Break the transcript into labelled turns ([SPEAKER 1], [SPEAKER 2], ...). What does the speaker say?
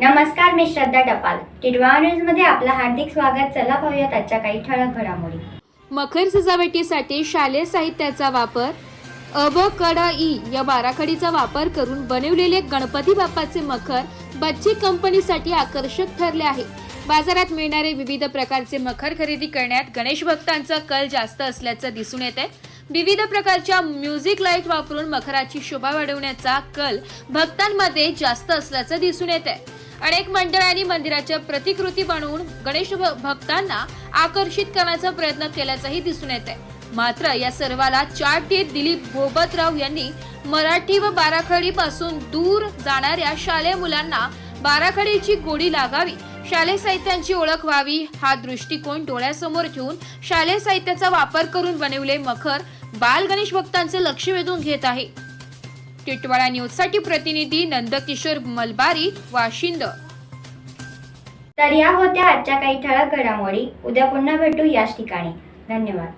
[SPEAKER 1] नमस्कार मी श्रद्धा टपाल. टिडवा न्यूजमध्ये आपलं हार्दिक स्वागत. चला पाहूयात आजच्या काही ठळक घडामोडी.
[SPEAKER 2] मखर सजावटीसाठी शालेय साहित्याचा वापर अब कड ई या बाराखडीचा वापर करून बनवलेले गणपती बाप्पाचे मखर बच्ची कंपनीसाठी आकर्षक ठरले आहे. बाजारात मिळणारे विविध प्रकारचे मखर खरेदी करण्यात गणेश भक्तांचा कल जास्त असल्याचं दिसून येत आहे विविध प्रकारच्या म्युझिक लाइट वापरून मखराची शोभा वाढवण्याचा कल भक्तांमध्ये जास्त असल्याचं दिसून येत आहे अनेक मंडळांनी मंदिराच्या प्रतिकृती बनवून गणेश भ- भक्तांना आकर्षित करण्याचा प्रयत्न केल्याचंही दिसून येत आहे मात्र या सर्वाला चाट देत दिलीप भोबतराव यांनी मराठी व बाराखडी पासून दूर जाणाऱ्या शालेय मुलांना बाराखडीची गोडी लागावी शालेय साहित्यांची ओळख व्हावी हा दृष्टिकोन डोळ्यासमोर ठेवून शालेय साहित्याचा वापर करून बनवले मखर बाल गणेश भक्तांचे लक्ष वेधून घेत आहे. टिटवाळा न्यूजसाठी प्रतिनिधी नंदकिशोर मलबारी वाशिंद.
[SPEAKER 1] तर या होत्या आजच्या काही ठळक घडामोडी. उद्या पुन्हा भेटू याच ठिकाणी. धन्यवाद.